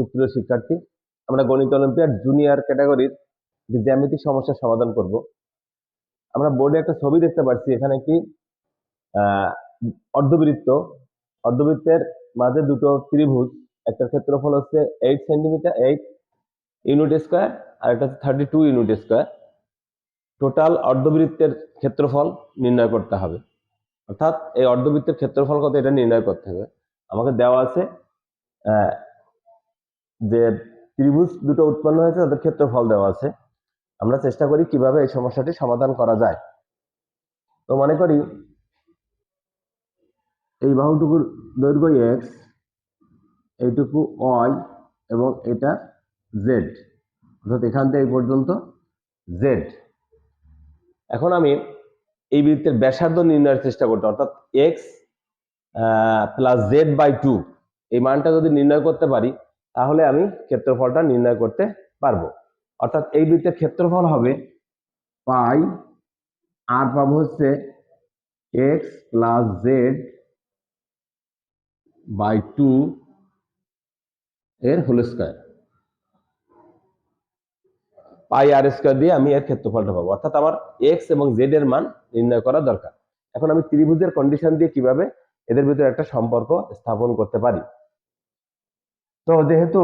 সুপ্রিয় শিক্ষার্থী, আমরা গণিত অলিম্পিয়াড জুনিয়র ক্যাটাগরির যে জ্যামিতিক সমস্যার সমাধান করব। আমরা বোর্ডে একটা ছবি দেখতে পাচ্ছি এখানে একটি অর্ধবৃত্ত। অর্ধবৃত্তের মাঝে দুটো ত্রিভুজ একটা ক্ষেত্রফল হচ্ছে eight centimetre eight unit square আর একটা thirty two unit square total অর্ধবৃত্তের ক্ষেত্রফল নির্ণয় করতে হবে। অর্থাৎ এই অর্ধবৃত্তের ক্ষেত্রফল কত, এটা নির্ণয় করতে হবে। আমাকে দেওয়া আছে যে ত্রিভুজ দুটো উৎপন্ন হয়েছে, তাদের ক্ষেত্রফল দেওয়া আছে। আমরা চেষ্টা করি কীভাবে এই সমস্যাটি সমাধান করা যায়। তো মনে করি, এই বাহুটুকুর দৈর্ঘ্য এক্স এইটুকু ওয়াই এবং এটা জেড অর্থাৎ এখান থেকে এই পর্যন্ত জেড এখন আমি এই বৃত্তের ব্যাসার্ধ নির্ণয়ের চেষ্টা করতে, অর্থাৎ x plus z by two এই মানটা যদি নির্ণয় করতে পারি তাহলে আমি ক্ষেত্রফলটা নির্ণয় করতে পারব। অর্থাৎ এই বৃত্তের ক্ষেত্রফল হবে পাই আর পাবো হচ্ছে x plus z by two এর whole square pi r square দিয়ে আমি এর ক্ষেত্রফলটা পাবো। অর্থাৎ আমার এক্স এবং জেড এর মান নির্ণয় করা দরকার। এখন আমি ত্রিভুজের কন্ডিশন দিয়ে কীভাবে এদের ভিতরে একটা সম্পর্ক স্থাপন করতে পারি? তো যেহেতু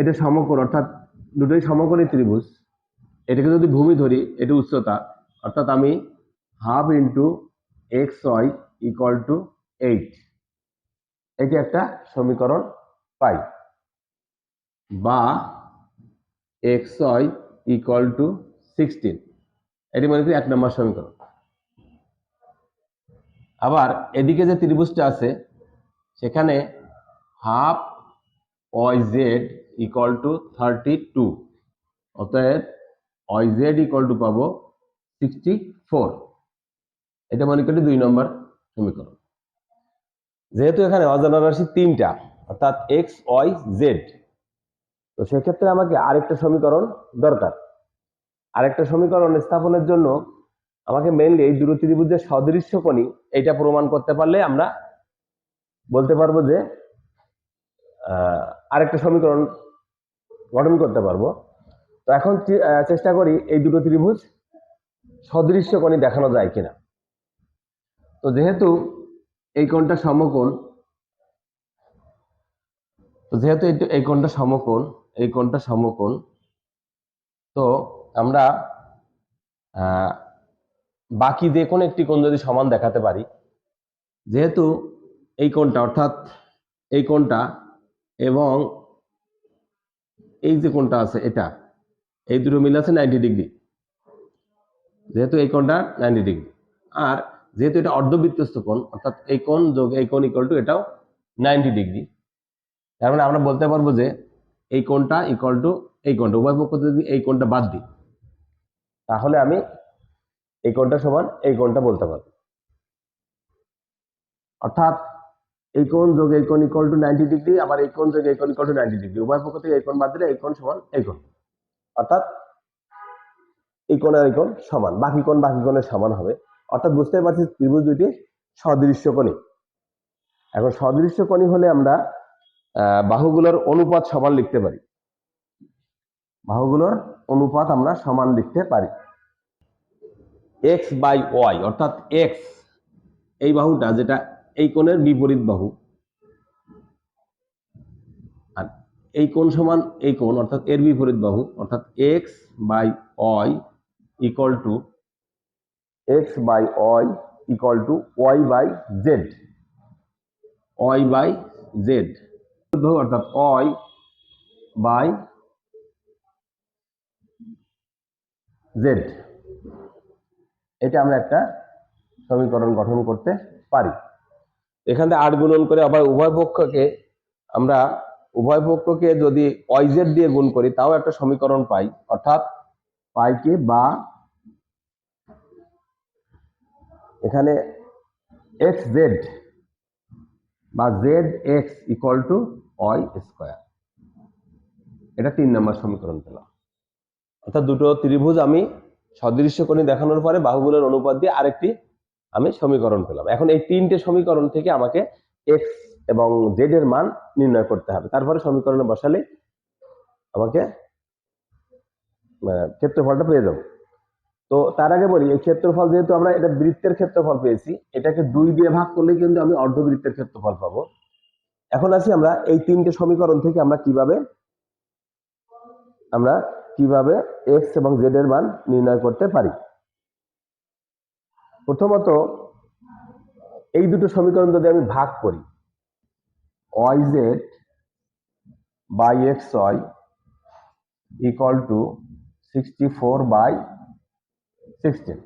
এটা সমকোণ, অর্থাৎ দুটোই সমকোণী ত্রিভুজ, এটাকে যদি ভূমি ধরি, এটা উচ্চতা, অর্থাৎ আমি half into x y equal to eight এটি একটা সমীকরণ পাই। বা x y equal to sixteen এটি মনে করি এক নম্বর সমীকরণ। আবার এদিকে যে ত্রিভুজটা আছে, সেখানে half y z equal to thirty two অতএব ওয়াই জেড ইকুয়াল টু পাবো সিক্সটি ফোর এটা মনে করি দুই নম্বর সমীকরণ। যেহেতু এখানে অজানা রাশি তিনটা, অর্থাৎ এক্স ওয়াই জেড তো সেক্ষেত্রে আমাকে আরেকটা সমীকরণ দরকার। আরেকটা সমীকরণ স্থাপনের জন্য আমাকে মেনলি এই দুটো ত্রিভুজের সদৃশ্য কোণী এটা প্রমাণ করতে পারলে আমরা বলতে পারব যে আরেকটা সমীকরণ গঠন করতে পারব। তো এখন চেষ্টা করি এই দুটো ত্রিভুজ সদৃশ্য কোণী দেখানো যায় কিনা। তো যেহেতু এই কোণটা সমকোণ, তো যেহেতু এই- কোণটা সমকোণ, এই কোণটা সমকোণ, তো আমরা বাকি যে কোনো একটি কোণ যদি সমান দেখাতে পারি, যেহেতু এই কোণটা অর্থাৎ এই কোণটা এবং এই যে কোনটা আছে, এটা, এই দুটো মিল আছে নাইনটি ডিগ্রি যেহেতু এই কোণটা নাইনটি ডিগ্রি আর যেহেতু এটা অর্ধবৃত্তস্থ কোণ, অর্থাৎ এই কোণ যোগ এই কোণ ইকুয়াল টু এটাও নাইনটি ডিগ্রি তার মানে আমরা বলতে পারব যে এই কোণটা ইকুয়াল টু এই কোণটা, উভয় পক্ষ যদি এই কোণটা বাদ দিই, তাহলে আমি এই কোণটা সমান এই কোণটা বলতে পারব। অর্থাৎ এই কোণ যোগ এই কোণ ইকুয়াল টু নাইনটি ডিগ্রি আবার এই কোণ যোগ এই কোণ ইকুয়াল টু নাইনটি ডিগ্রি উভয় পক্ষ থেকে এই কোণ বাদ দিলে এই কোণ সমান এই কোণ। অর্থাৎ এই কোণ আর এই কোণ সমান। বাকি কোণ বাকি কোণের সমান হবে। অর্থাৎ বুঝতে পারছি ত্রিভুজ দুটি সদৃশ্য কোণী এখন সদৃশ্য কোণী হলে আমরা বাহুগুলোর অনুপাত সমান লিখতে পারি। বাহুগুলোর অনুপাত আমরা সমান লিখতে পারি। এক্স বাই ওয়াই অর্থাৎ এক্স এই বাহুটা যেটা এই কোণের বিপরীত বাহু। আর এই কোণ সমান এই কোণ, অর্থাৎ এর বিপরীত বাহু, অর্থাৎ x by y equal to x by y equal to y by z y by z অর্থাৎ ওয়াই বাই জেড এটা আমরা একটা সমীকরণ গঠন করতে পারি। এখান থেকে আট গুণন করে আবার উভয় পক্ষকে আমরা, উভয় পক্ষকে যদি ওয়াইজেড দিয়ে গুণ করি, তাও একটা সমীকরণ পাই। অর্থাৎ পাইকে বা এখানে এক্স জেড বা z x equal to y square এটা তিন নম্বর সমীকরণ পেলাম। অর্থাৎ দুটো ত্রিভুজ আমি সদৃশ্য কোণী দেখানোর পরে বাহুগুলোর অনুপাত দিয়ে আরেকটি আমি সমীকরণ পেলাম। এখন এই তিনটে সমীকরণ থেকে আমাকে এক্স এবং জেড এর মান নির্ণয় করতে হবে। তারপরে সমীকরণে বসালে আমাকে ক্ষেত্রফলটা পেয়ে যাব। তো তার আগে বলি, এই ক্ষেত্রফল যেহেতু আমরা, এটা বৃত্তের ক্ষেত্রফল পেয়েছি, এটাকে দুই দিয়ে ভাগ করলে কিন্তু আমি অর্ধবৃত্তের ক্ষেত্রফল পাবো। এখন আসি আমরা এই তিনটে সমীকরণ থেকে আমরা কীভাবে আমরা কীভাবে এক্স এবং জেড এর মান নির্ণয় করতে পারি? প্রথমত, এই দুটো সমীকরণ যদি আমি ভাগ করি y z by x y equal to sixty four by sixteen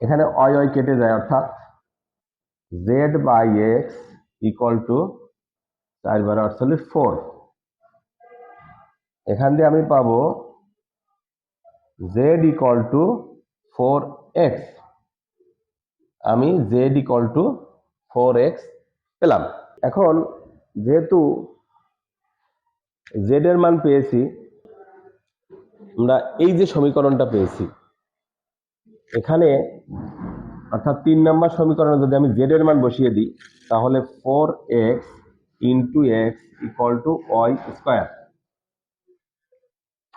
এখানে ওয়াই ওয়াই কেটে যায়, অর্থাৎ z by x equal to চার বারো আটচল্লিশ ফোর এখান দিয়ে আমি পাবো z equal to four x আমি z equal to four x পেলাম। এখন যেহেতু জেড এর মান পেয়েছি, আমরা এই যে সমীকরণটা পেয়েছি, এখানে অর্থাৎ তিন নম্বর সমীকরণে যদি আমি জেড এর মান বসিয়ে দিই, তাহলে four x into x equal to y square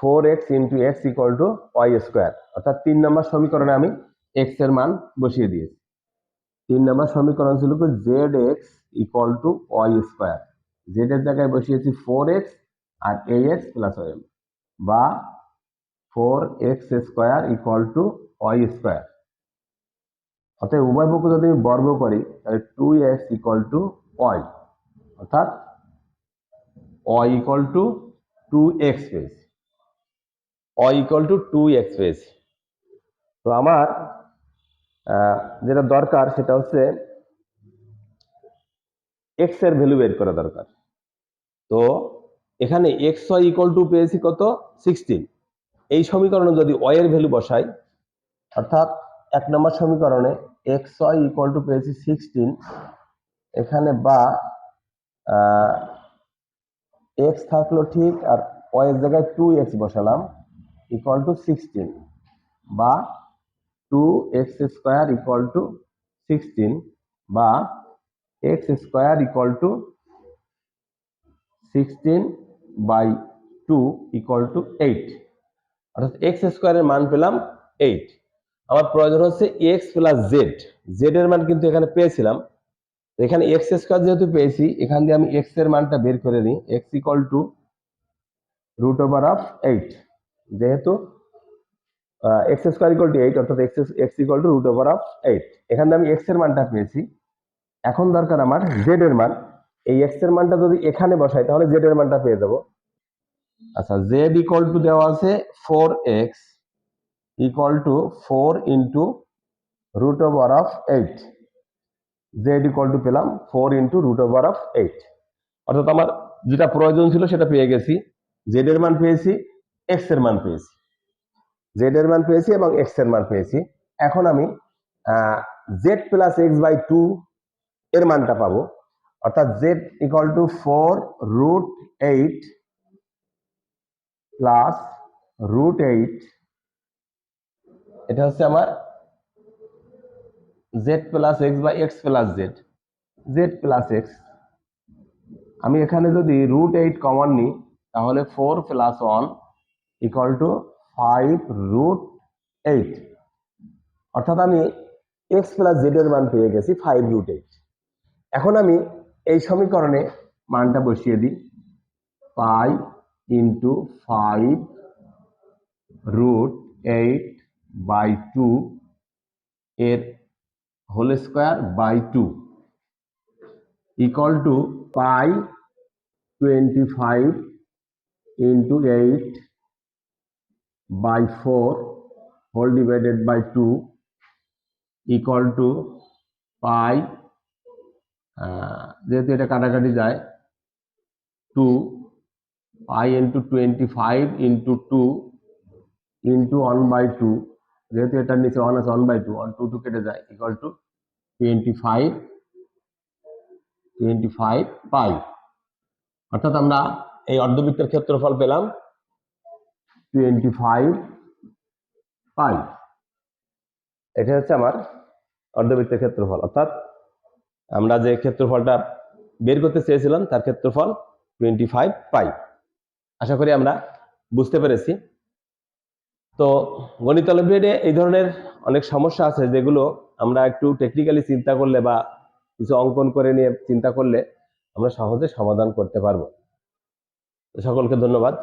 four x into x equal to y square. অর্থাৎ তিন নম্বর সমীকরণে আমি এক্সের মান বসিয়ে দিয়েছি। তিন নম্বর সমীকরণ ছিল কি z x equal to y square. Z এর জায়গায় বসিয়েছি ফোর এক্স আর এ এক্স প্লাস ওয়াই বা four x square equal to y square. অতএব উভয় পক্ষ যদি আমি বর্গ করি, তাহলে two x equal to y. অর্থাৎ y equal to two x পেয়েছি। ইকুয়াল টু টু এক্স পেয়েছি। তো আমার যেটা দরকার সেটা হচ্ছে এক্সের ভ্যালু বের করা দরকার। তো এখানে এক্স ওয়াই ইকুয়াল টু পেয়েছি কত? সিক্সটিন এই সমীকরণে যদি ওয়াই এর ভ্যালু বসাই, অর্থাৎ এক নম্বর সমীকরণে এক্স ওয়াই ইকুয়াল টু পেয়েছি সিক্সটিন এখানে বা এক্স থাকল ঠিক আর ওয়াই এর জায়গায় টু এক্স বসালাম। ইকুয়াল টু সিক্সটিন বা two x square equal to sixteen বা x square equal to sixteen by two equal to eight অর্থাৎ এক্স স্কোয়ারের মান পেলাম এইট আমার প্রয়োজন হচ্ছে এক্স প্লাস জেড জেড এর মান কিন্তু এখানে পেয়েছিলাম। এখানে এক্স স্কোয়ার যেহেতু পেয়েছি, এখান দিয়ে আমি এক্সের মানটা বের করে নিই। X equal to root over of eight যেহেতু x square equal to eight অর্থাৎ x x equal to root over of eight এখান আমি এক্সের মানটা পেয়েছি। এখন দরকার আমার জেড এর মান। এই এক্সের মানটা যদি এখানে বসাই, তাহলে জেড এর মানটা পেয়ে যাব। আচ্ছা জেড ইকুয়াল টু দেওয়া আছে four x equal to four into root over of eight z equal to পেলাম four into root over of eight অর্থাৎ আমার যেটা প্রয়োজন ছিল সেটা পেয়ে গেছি। জেড এর মান পেয়েছি। এক্সের মান পেয়েছি। জেড এর মান পেয়েছি এবং এক্সের মান পেয়েছি। এখন আমি z plus x by two এর মানটা পাবো। অর্থাৎ z equal to four root eight plus root eight এটা হচ্ছে আমার জেড প্লাস এক্স বা x plus z z plus x আমি এখানে যদি রুট এইট কমন নিই, তাহলে four plus one equal to five root eight অর্থাৎ আমি এক্স প্লাস জেড এর মান পেয়ে গেছি ফাইভ রুট এইট এখন আমি এই সমীকরণে মানটা বসিয়ে দিই। Pi into five root eight by two এর whole square by two equal to pi twenty five into eight by four whole divided by two equal to pi যেহেতু এটা কাটাকাটি যায় two pi into twenty five into two into one by two যেহেতু এটার নিচে one আছে one by two one two two কেটে যায় equal to twenty five twenty five pi অর্থাৎ আমরা এই অর্ধবৃত্তের ক্ষেত্রফল পেলাম টোয়েন্টি ফাইভ পাই এটা হচ্ছে আমার অর্ধবৃত্তের ক্ষেত্রফল। অর্থাৎ আমরা যে ক্ষেত্রফলটা বের করতে চেয়েছিলাম, তার ক্ষেত্রফল টোয়েন্টি ফাইভ পাই আশা করি আমরা বুঝতে পেরেছি। তো গণিত অলিম্পিয়াডে এই ধরনের অনেক সমস্যা আছে, যেগুলো আমরা একটু টেকনিক্যালি চিন্তা করলে বা কিছু অঙ্কন করে নিয়ে চিন্তা করলে আমরা সহজে সমাধান করতে পারব। সকলকে ধন্যবাদ।